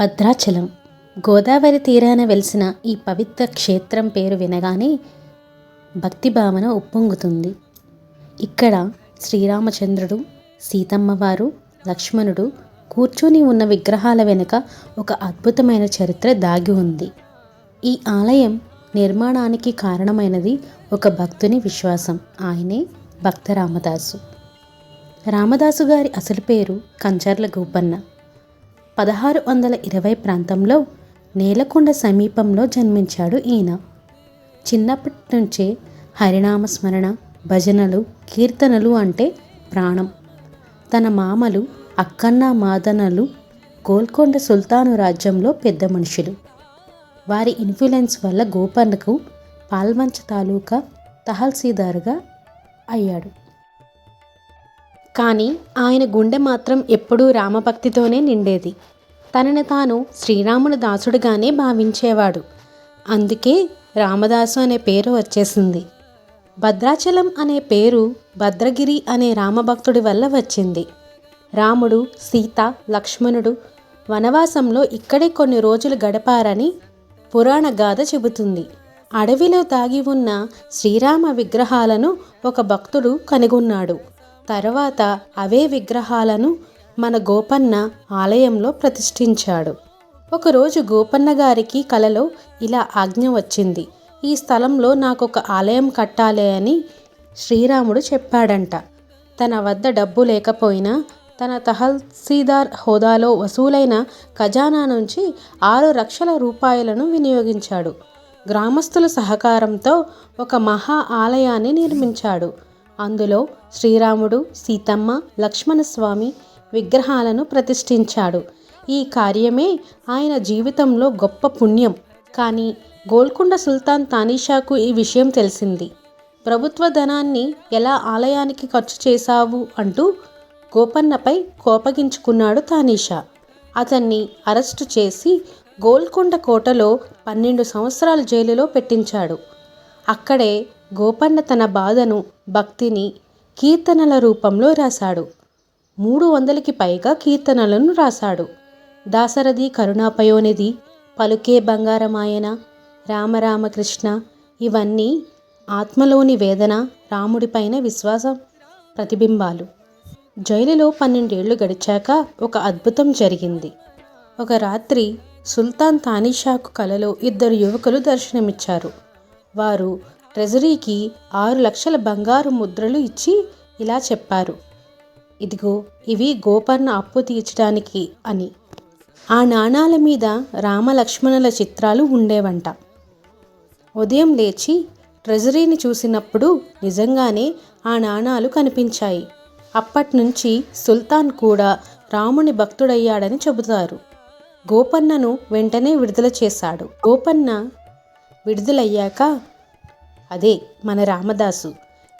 భద్రాచలం. గోదావరి తీరాన వెలిసిన ఈ పవిత్ర క్షేత్రం పేరు వినగానే భక్తి భావన ఉప్పొంగుతుంది. ఇక్కడ శ్రీరామచంద్రుడు సీతమ్మవారు లక్ష్మణుడు కూర్చొని ఉన్న విగ్రహాల వెనుక ఒక అద్భుతమైన చరిత్ర దాగి ఉంది. ఈ ఆలయం నిర్మాణానికి కారణమైనది ఒక భక్తుని విశ్వాసం. ఆయనే భక్త రామదాసు. రామదాసు గారి అసలు పేరు కంచర్ల గోపన్న. పదహారు వందల ఇరవై ప్రాంతంలో నేలకొండ సమీపంలో జన్మించాడు ఈయన. చిన్నప్పటి నుంచే హరినామస్మరణ భజనలు కీర్తనలు అంటే ప్రాణం. తన మామలు అక్కన్న మాదనలు గోల్కొండ సుల్తాను రాజ్యంలో పెద్ద మనుషులు. వారి ఇన్ఫ్లుయెన్స్ వల్ల గోపన్నకు పాల్వంచ తాలూకా తహల్సీదారుగా అయ్యాడు. కానీ ఆయన గుండె మాత్రం ఎప్పుడూ రామభక్తితోనే నిండేది. తనని తాను శ్రీరాముని దాసుడుగానే భావించేవాడు. అందుకే రామదాసు అనే పేరు వచ్చేసింది. భద్రాచలం అనే పేరు భద్రగిరి అనే రామభక్తుడి వల్ల వచ్చింది. రాముడు సీత లక్ష్మణుడు వనవాసంలో ఇక్కడే కొన్ని రోజులు గడపారని పురాణ గాథ చెబుతుంది. అడవిలో దాగి ఉన్న శ్రీరామ విగ్రహాలను ఒక భక్తుడు కనుగొన్నాడు. తర్వాత అవే విగ్రహాలను మన గోపన్న ఆలయంలో ప్రతిష్ఠించాడు. ఒకరోజు గోపన్న గారికి కలలో ఇలా ఆజ్ఞ వచ్చింది. ఈ స్థలంలో నాకు ఒక ఆలయం కట్టాలి అని శ్రీరాముడు చెప్పాడంట. తన వద్ద డబ్బు లేకపోయినా తన తహసీదార్ హోదాలో వసూలైన ఖజానా నుంచి ఆరు లక్షల రూపాయలను వినియోగించాడు. గ్రామస్తుల సహకారంతో ఒక మహా ఆలయాన్ని నిర్మించాడు. అందులో శ్రీరాముడు సీతమ్మ లక్ష్మణస్వామి విగ్రహాలను ప్రతిష్ఠించాడు. ఈ కార్యమే ఆయన జీవితంలో గొప్ప పుణ్యం. కానీ గోల్కొండ సుల్తాన్ తానీషాకు ఈ విషయం తెలిసింది. ప్రభుత్వ ధనాన్ని ఎలా ఆలయానికి ఖర్చు చేశావు అంటూ గోపన్నపై కోపగించుకున్నాడు తానీషా. అతన్ని అరెస్టు చేసి గోల్కొండ కోటలో పన్నెండు సంవత్సరాల జైలులో పెట్టించాడు. అక్కడే గోపన్న తన బాధను భక్తిని కీర్తనల రూపంలో రాశాడు. మూడు వందలకి పైగా కీర్తనలను రాశాడు. దాసరథి కరుణాపయోనిధి పలుకే బంగారమాయన రామరామకృష్ణ ఇవన్నీ ఆత్మలోని వేదన రాముడిపైన విశ్వాసం ప్రతిబింబాలు. జైలులో పన్నెండేళ్ళు గడిచాక ఒక అద్భుతం జరిగింది. ఒక రాత్రి సుల్తాన్ తానీషాకు కలలో ఇద్దరు యువకులు దర్శనమిచ్చారు. వారు ట్రెజరీకి ఆరు లక్షల బంగారు ముద్రలు ఇచ్చి ఇలా చెప్పారు. ఇదిగో ఇవి గోపర్ణ అప్పు తీర్చడానికి అని. ఆ నాణాల మీద రామలక్ష్మణుల చిత్రాలు ఉండేవంట. ఉదయం లేచి ట్రెజరీని చూసినప్పుడు నిజంగానే ఆ నాణాలు కనిపించాయి. అప్పట్నుంచి సుల్తాన్ కూడా రాముని భక్తుడయ్యాడని చెబుతారు. గోపన్నను వెంటనే విడుదల చేశాడు. గోపన్న విడుదలయ్యాక అదే మన రామదాసు.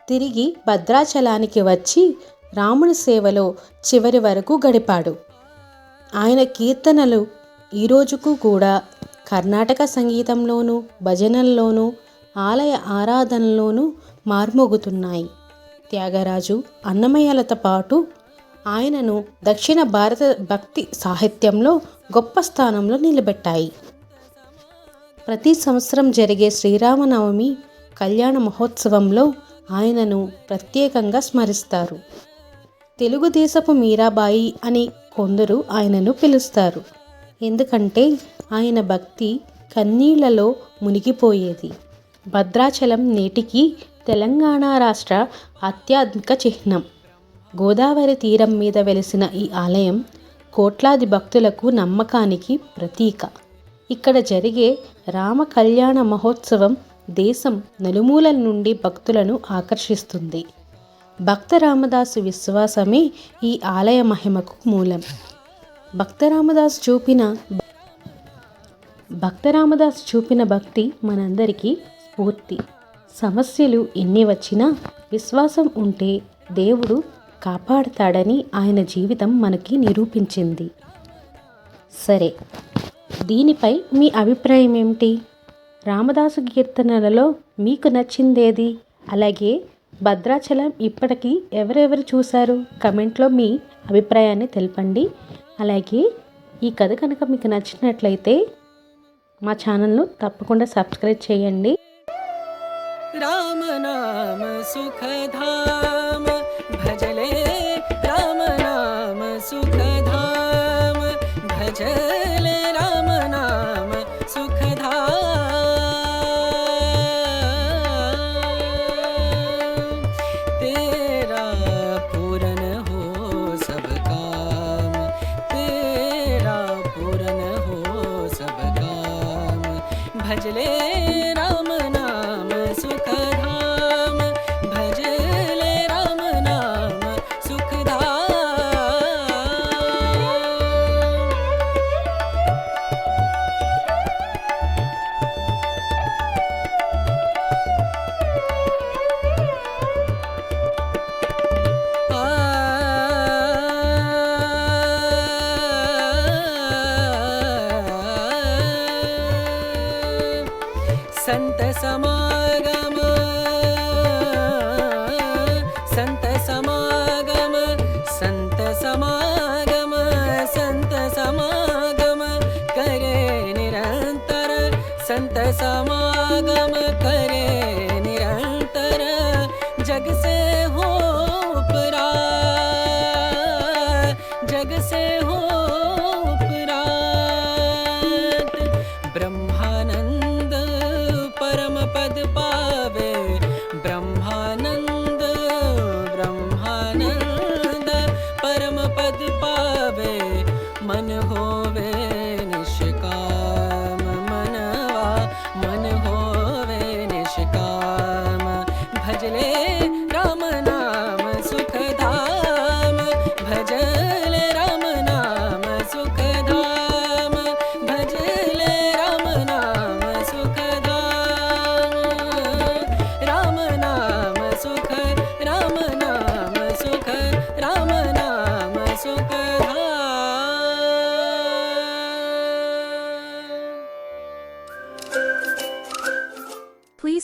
తిరిగి భద్రాచలానికి వచ్చి రాముని సేవలో చివరి వరకు గడిపాడు. ఆయన కీర్తనలు ఈరోజుకు కూడా కర్ణాటక సంగీతంలోనూ భజనల్లోనూ ఆలయ ఆరాధనలోనూ మార్మోగుతున్నాయి. త్యాగరాజు అన్నమయ్యలతో పాటు ఆయనను దక్షిణ భారత భక్తి సాహిత్యంలో గొప్ప స్థానంలో నిలబెట్టాయి. ప్రతి సంవత్సరం జరిగే శ్రీరామనవమి కళ్యాణ మహోత్సవంలో ఆయనను ప్రత్యేకంగా స్మరిస్తారు. తెలుగుదేశపు మీరాబాయి అని కొందరు ఆయనను పిలుస్తారు. ఎందుకంటే ఆయన భక్తి కన్నీళ్ళలో మునిగిపోయేది. భద్రాచలం నేటికి తెలంగాణ రాష్ట్ర ఆధ్యాత్మిక చిహ్నం. గోదావరి తీరం మీద వెలిసిన ఈ ఆలయం కోట్లాది భక్తులకు నమ్మకానికి ప్రతీక. ఇక్కడ జరిగే రామ కళ్యాణ మహోత్సవం దేశం నలుమూలల నుండి భక్తులను ఆకర్షిస్తుంది. భక్త రామదాసు విశ్వాసమే ఈ ఆలయ మహిమకు మూలం. భక్త రామదాసు చూపిన భక్త రామదాసు చూపిన భక్తి మనందరికీ స్ఫూర్తి. సమస్యలు ఎన్ని వచ్చినా విశ్వాసం ఉంటే దేవుడు కాపాడతాడని ఆయన జీవితం మనకి నిరూపించింది. సరే దీనిపై మీ అభిప్రాయం ఏమిటి? రామదాసు కీర్తనలలో మీకు నచ్చిందేది? అలాగే భద్రాచలం ఇప్పటికీ ఎవరెవరు చూశారు? కమెంట్లో మీ అభిప్రాయాన్ని తెలపండి. అలాగే ఈ కథ కనుక మీకు నచ్చినట్లయితే మా ఛానల్ను తప్పకుండా సబ్స్క్రైబ్ చేయండి. రామనామ సుఖధామ भजले समागम। संत समागम संत समागम संत समागम करे निरंतर। संत समागम करे निरंतर। जग से हो उपरा, जग से हो मन होवे